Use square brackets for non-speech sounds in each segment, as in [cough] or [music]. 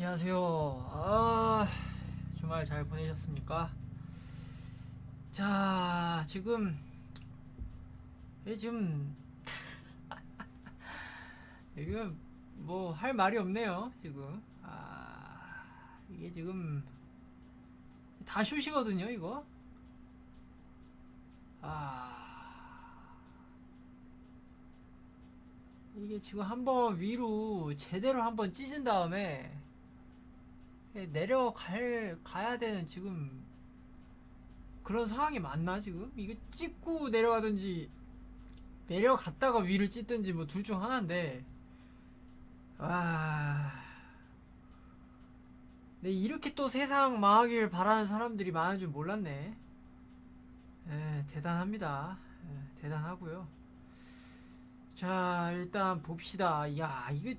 안녕하세요. 아, 주말 잘 보내셨습니까? 자, 지금 예, 지금 [laughs] 지금 뭐 할 말이 없네요. 지금 아, 이게 지금 다 슛이거든요, 이거. 아, 이게 지금 한번 위로 제대로 한번 찢은 다음에 예, 내려갈 가야 되는 지금 그런 상황이 맞나 지금? 이거 찍고 내려가든지 내려갔다가 위를 찢든지 뭐 둘 중 하나인데. 아. 근데 이렇게 또 세상 망하길 바라는 사람들이 많은 줄 몰랐네. 에, 대단합니다. 에, 대단하고요. 자 일단 봅시다. 야 이게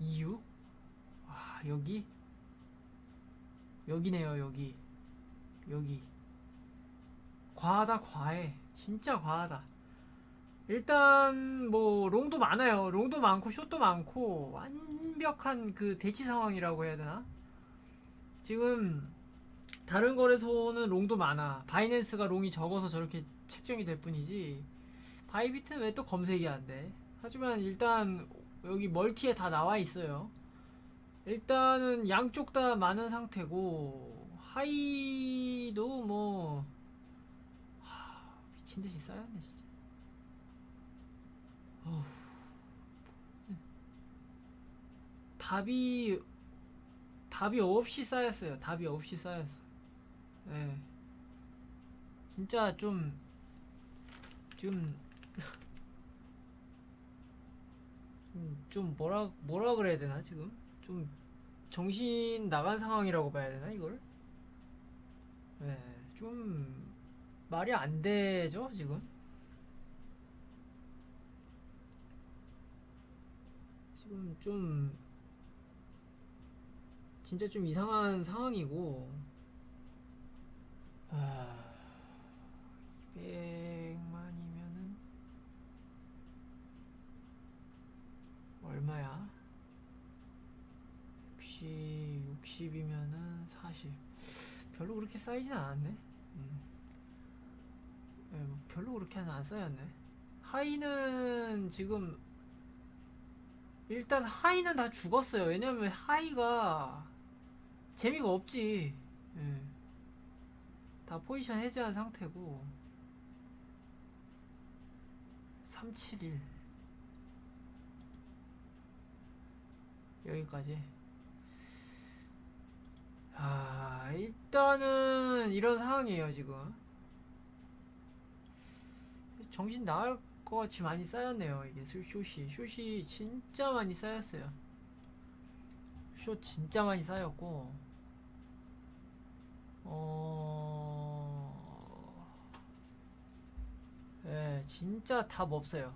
이유? 와 여기? 여기네요 여기. 여기. 과하다 과해. 진짜 과하다. 일단 뭐 롱도 많아요. 롱도 많고 숏도 많고 완벽한 그 대치 상황이라고 해야 되나? 지금 다른 거래소는 롱도 많아. 바이낸스가 롱이 적어서 저렇게 책정이 될 뿐이지. 바이비트는 왜 또 검색이 안 돼? 하지만 일단 여기 멀티에 다 나와 있어요 일단은 양쪽 다 많은 상태고 하이도 뭐 하, 미친 듯이 쌓였네 진짜. 어후. 답이 답이 없이 쌓였어요. 답이 없이 쌓였어. 네. 진짜 좀 좀, 좀, [laughs] 좀 뭐라 뭐라 그래야 되나 지금? 좀 정신 나간 상황이라고 봐야 되나 이걸? 네, 좀 말이 안 되죠 지금? 지금 좀 진짜 좀 이상한 상황이고 아, 200만이면은 얼마야? 60, 60이면은 40. 별로 그렇게 쌓이진 않았네. 음. 예, 뭐 별로 그렇게는 안 쌓였네. 하이는 지금 일단 하이는 다 죽었어요. 왜냐면 하이가 재미가 없지. 예. 다 포지션 해제한 상태고 371 여기까지 아, 일단은 이런 상황이에요, 지금. 정신 나갈 것 같이 많이 쌓였네요, 이게 술- 숏이. 숏이 진짜 많이 쌓였어요. 숏 진짜 많이 쌓였고, 어, 예, 진짜 답 없어요.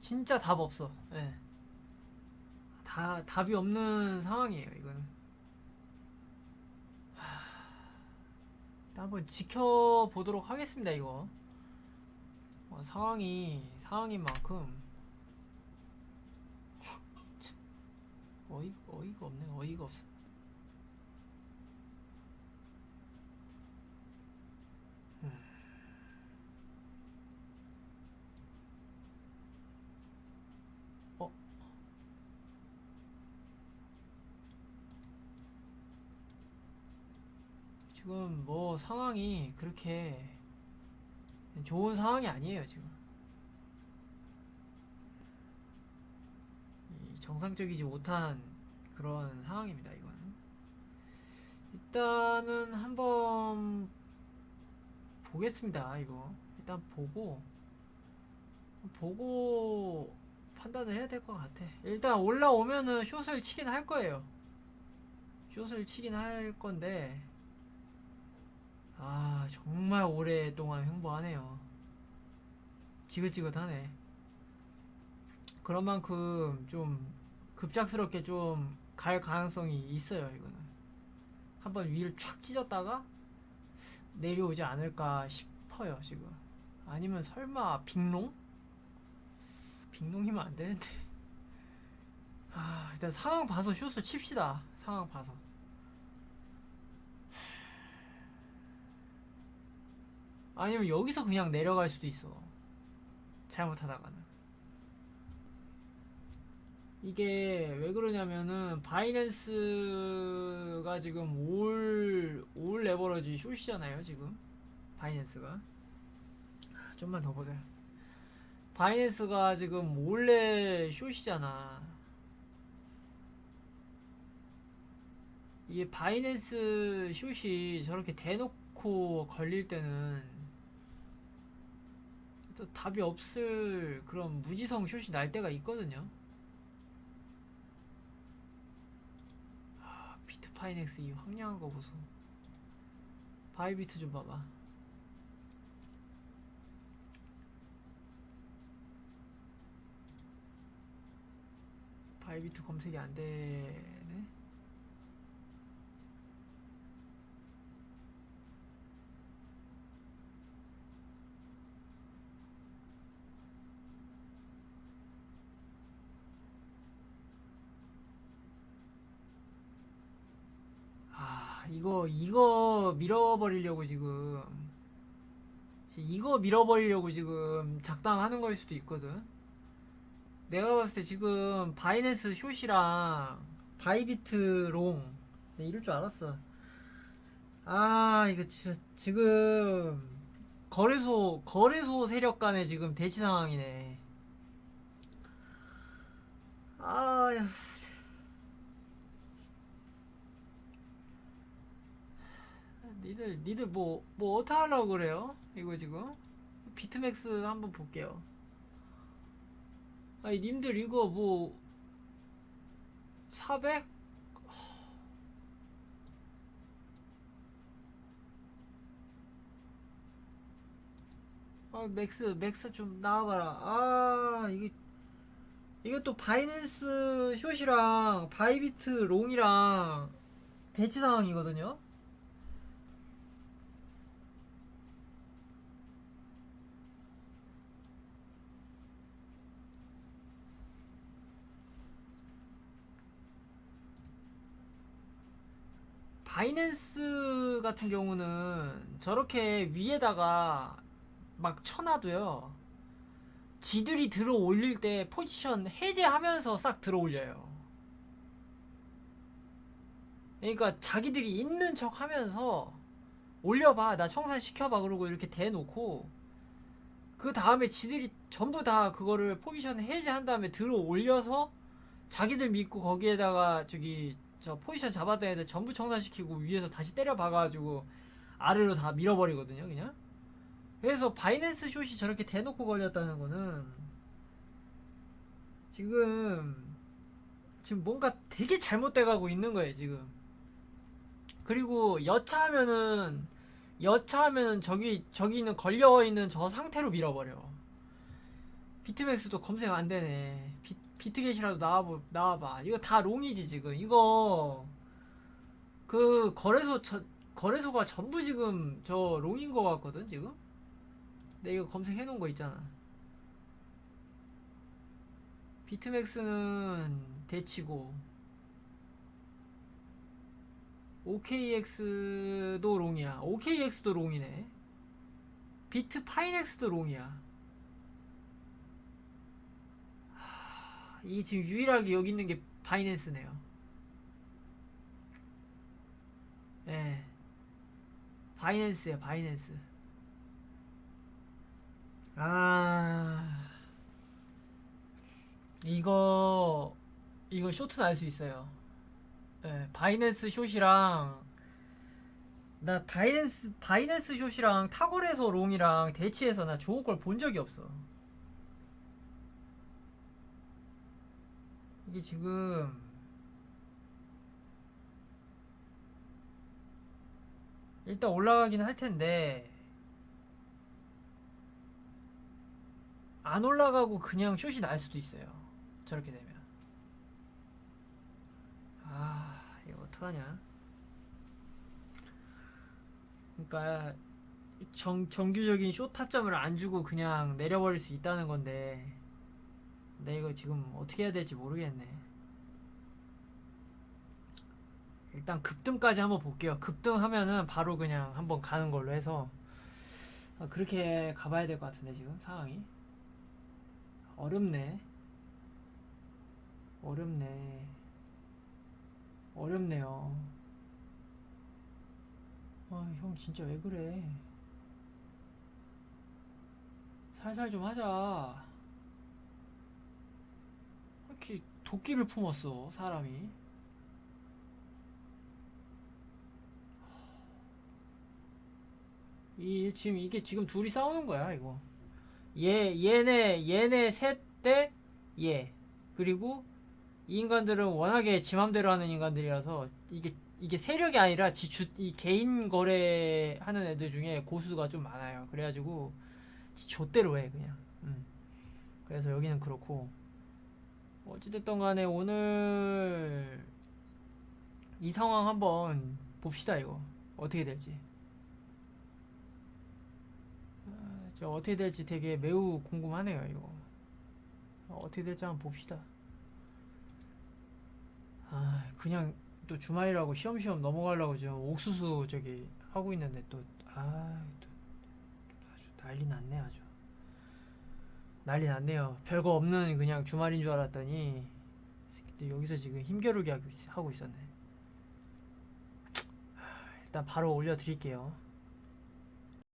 진짜 답 없어, 예. 다 답이 없는 상황이에요. 일단 한번 지켜보도록 하겠습니다 이거. 어, 상황이 상황인 만큼. [laughs] 어이, 어이가 없네 어이가 없어 지금 뭐 상황이 그렇게 좋은 상황이 아니에요 지금. 이 정상적이지 못한 그런 상황입니다 이거는 일단은 한번 보겠습니다 이거. 일단 보고 보고 판단을 해야 될 것 같아. 일단 올라오면은 숏을 치긴 할 거예요. 숏을 치긴 할 건데 아 정말 오랫동안 횡보하네요 지긋지긋하네 그런 만큼 좀 급작스럽게 좀 갈 가능성이 있어요 이거는 한번 위를 촥 찢었다가 내려오지 않을까 싶어요 지금 아니면 설마 빅롱? 빅롱이면 안 되는데 아, 일단 상황 봐서 슛을 칩시다. 상황 봐서. 아니면 여기서 그냥 내려갈 수도 있어. 잘못하다가는. 이게 왜 그러냐면은 바이낸스가 지금 올, 올 레버러지 숏이잖아요, 지금. 바이낸스가. 아, 좀만 더 보자. 바이낸스가 지금 몰래 숏이잖아. 이게 바이낸스 숏이 저렇게 대놓고 걸릴 때는 또 답이 없을 그런 무지성 숏이 날 때가 있거든요. 아, 비트 파이넥스 이 황량한 거 보소. 바이비트 좀 봐봐. 바이비트 검색이 안되네. 아, 이거 이거 밀어버리려고 지금 이거 밀어버리려고 지금 작당하는 걸 수도 있거든. 내가 봤을 때 지금 바이낸스 숏이랑 바이비트 롱 내가 이럴 줄 알았어. 아 이거 진짜 지금 거래소 거래소 세력 간의 지금 대치 상황이네. 아 야. 니들 니들 뭐뭐 어떻게 하려고 그래요? 이거 지금 비트맥스 한번 볼게요. 아니 님들 이거 뭐 400? 아 맥스 맥스 좀 나와봐라 아 이게 이게 또 바이낸스 숏이랑 바이비트 롱이랑 대치 상황이거든요 바이낸스 같은 경우는 저렇게 위에다가 막 쳐놔도요. 지들이 들어 올릴 때 포지션 해제하면서 싹 들어 올려요. 그러니까 자기들이 있는 척 하면서 올려봐, 나 청산 시켜봐, 그러고 이렇게 대놓고 그 다음에 지들이 전부 다 그거를 포지션 해제한 다음에 들어 올려서 자기들 믿고 거기에다가 저기 저 포지션 잡았던 애들 전부 청산시키고 위에서 다시 때려 박아가지고 아래로 다 밀어버리거든요 그냥. 그래서 바이낸스 숏이 저렇게 대놓고 걸렸다는 거는 지금 지금 뭔가 되게 잘못돼 가고 있는 거예요 지금. 그리고 여차하면은 여차하면은 저기 저기 있는 걸려 있는 저 상태로 밀어버려 비트맥스도 검색 안 되네. 비, 비트겟이라도 나와보, 나와봐. 이거 다 롱이지, 지금. 이거, 그, 거래소, 저, 거래소가 전부 지금 저 롱인 거 같거든, 지금? 내 이거 검색해 놓은 거 있잖아. 비트맥스는 대치고, OKX도 롱이야. OKX도 롱이네. 비트 파이넥스도 롱이야. 이 지금 유일하게 여기 있는 게 바이낸스네요. 예. 바이낸스야, 바이낸스. 아. 이거, 이거 쇼트 날 수 있어요. 예, 바이낸스 숏이랑, 나 바이낸스, 바이낸스 숏이랑 타골에서 롱이랑 대치해서 나 좋은 걸 본 적이 없어. 이게 지금 일단 올라가긴 할 텐데 안 올라가고 그냥 숏이 날 수도 있어요. 저렇게 되면 아 이거 어떡하냐? 그러니까 정, 정규적인 숏 타점을 안 주고 그냥 내려버릴 수 있다는 건데 근데 이거 지금 어떻게 해야 될지 모르겠네. 일단 급등까지 한번 볼게요. 급등하면은 바로 그냥 한번 가는 걸로 해서 아, 그렇게 가봐야 될 것 같은데 지금 상황이 어렵네. 어렵네. 어렵네요. 아, 형 진짜 왜 그래? 살살 좀 하자. 이렇게 도끼를 품었어, 사람이. 이 지금 이게 지금 둘이 싸우는 거야, 이거. 얘 얘네 얘네 셋대얘 그리고 이 인간들은 워낙에 지 맘대로 하는 인간들이라서 이게 이게 세력이 아니라 지주 이 개인 거래 하는 애들 중에 고수가 좀 많아요. 그래가지고 지 좆대로 해 그냥. 음. 그래서 여기는 그렇고 어찌됐든 간에 오늘 이 상황 한번 봅시다 이거 어떻게 될지. 아, 저 어떻게 될지 되게 매우 궁금하네요 이거. 어떻게 될지 한번 봅시다. 아 그냥 또 주말이라고 쉬엄쉬엄 넘어가려고 지금 옥수수 저기 하고 있는데 또아또 아주 난리 났네 아주 난리 났네요. 별거 없는 그냥 주말인 줄 알았더니 또 여기서 지금 힘겨루기 하고 있었네. 하, 일단 바로 올려드릴게요